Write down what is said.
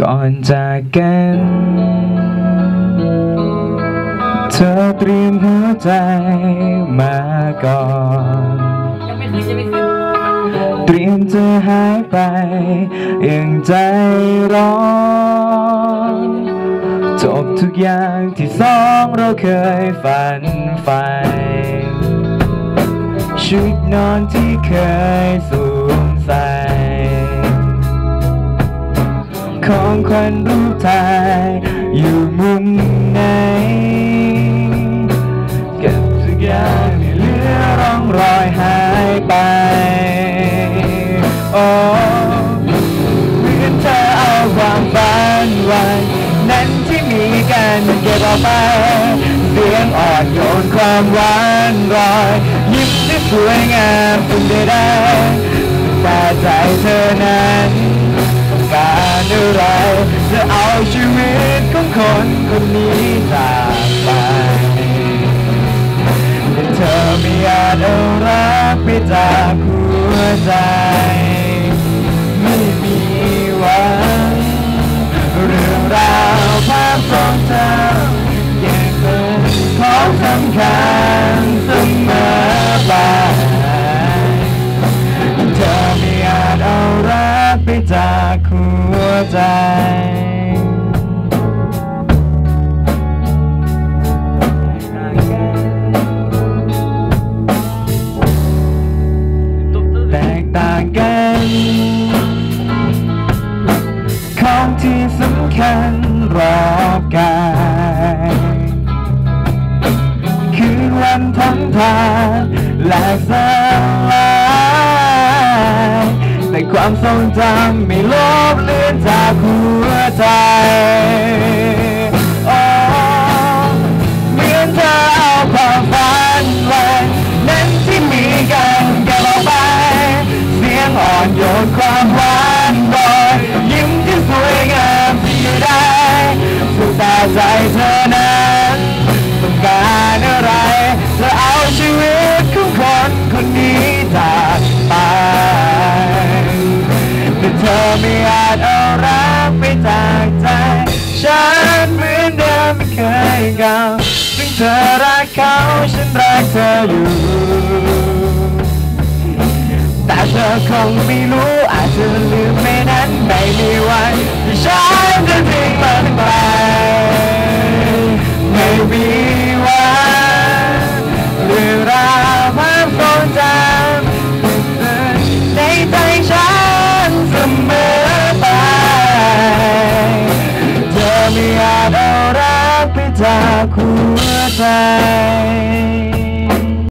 ก่อนจากกัน เธอเตรียมหัวใจมาก่อน เตรียมจะหายไปอย่างใจร้อนจบทุกอย่างที่สองเราเคยฝันใฝ่ชุดนอนที่เคยสวมใส่ ของขวัญรูปถ่ายอยู่มุมไหนเก็บทุกอย่างที่เหลือร่องรอยหายไป โอ้เหมือนเธอเอาความฝันวันนั้นที่มีกันเก็บเอาไปเสียงอ่อนโยนความหวานรอยยิ้มที่สวยงามคุณได้ได้แต่ใจเธอนั้น คนนี้จากไปแต่เธอไม่อาจเอารักไปจากหัวใจ ไม่มีหวังเรื่องราวภาพทรงจำยังเป็นของสำคัญเสมอไปเธอไม่อาจเอารักไปจากหัวใจ แค้นรอบกายคืนวันทั้งทานและสลายแต่ความทรงจำไม่ลบเลือนจากหัวใจ เธอไม่อาจเอารักไปจากใจ ฉันเหมือนเดิมไม่เคยเก่าถึงเธอรักเขาฉันรักเธออยู่ แต่เธอคงไม่รู้อาจจะลืมไม่นั้นไม่มีวัน จากหัวใจ